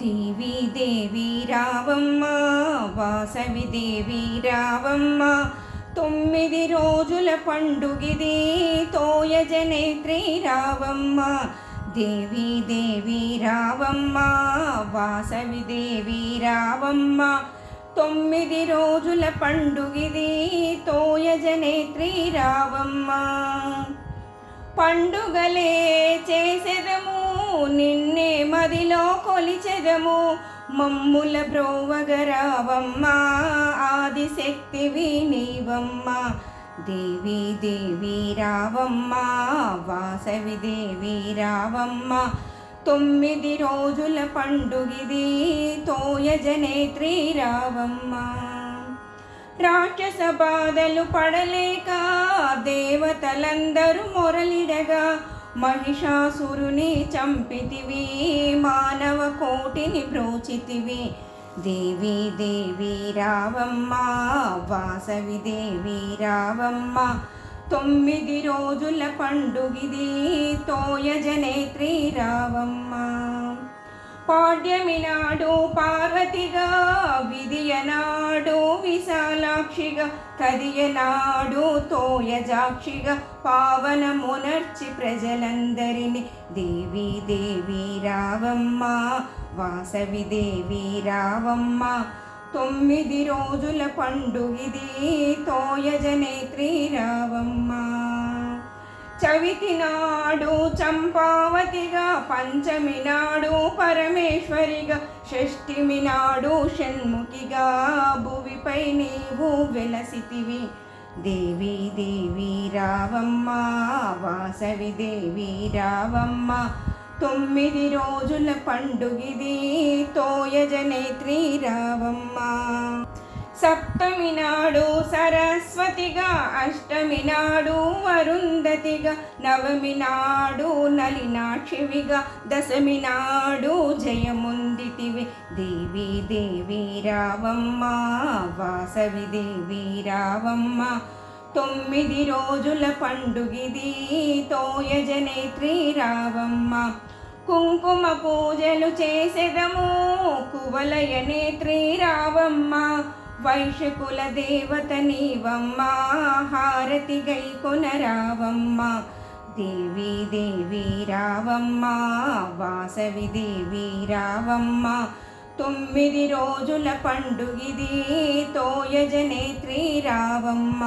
దేవి దేవి రావమ్మ వాసవి దేవి రావమ్మ తొమ్మిది రోజుల పండుగిది తోయజనేత్రి రావమ్మ. దేవి దేవి రావమ్మ వాసవి దేవి రావమ్మ తొమ్మిది రోజుల పండుగిది తోయజనేత్రి రావమ్మ. పండుగలే చే మదిలో కొలిచెదము మమ్ముల బ్రోవగరావమ్మ ఆదిశక్తివి నీవమ్మ దేవి దేవి రావమ్మ వాసవి దేవి రావమ్మ. తొమ్మిది రోజుల పండుగిది తోయజనేత్రి రావమ్మ. రాక్షస బాధలు పడలేక దేవతలందరూ మొరలిడగా మహిషాసురుని చంపితివి మానవ కోటిని బ్రోచితివి. దేవి దేవి రావమ్మ వాసవి దేవి రావమ్మ. తొమ్మిది రోజుల పండుగిది తోయజనేత్రి రావమ్మ. పాడ్యమి నాడు పార్వతిగా విశాలాక్షిగా కదియనాడు తోయజాక్షిగా పావనమునర్చి ప్రజలందరినీ దేవి దేవి రావమ్మ వాసవి దేవి రావమ్మ తొమ్మిది రోజుల పండుగిది తోయజనేత్రి రావమ్మ చవితి నాడు చంపావతిగా పంచమి నాడు పరమేశ్వరిగా షష్ఠిమి నాడు షణ్ముఖిగా భువిపై నీవు వెలసితివి. దేవి దేవి రావమ్మ వాసవి దేవి రావమ్మ తొమ్మిది రోజుల పండుగిది తోయజనేత్రి రావమ్మ. సప్తమి నాడు సరస్వతిగా అష్టమి నాడు వరుంధతిగా నవమి నాడు నలినాక్షివిగా దశమి నాడు జయముందితివి. దేవి దేవి రావమ్మ వాసవి దేవి రావమ్మ తొమ్మిది రోజుల పండుగిది తోయజనేత్రి రావమ్మ. కుంకుమ పూజలు చేసెదము కువలయ నేత్రి రావమ్మ. వైశకుల దేవత నీవమ్మ హారతి గై కొనరావమ్మ. దేవి దేవి రావమ్మ వాసవి దేవి రావమ్మ. తొమ్మిది రోజుల పండుగిది తోయజనేత్రి రావమ్మ.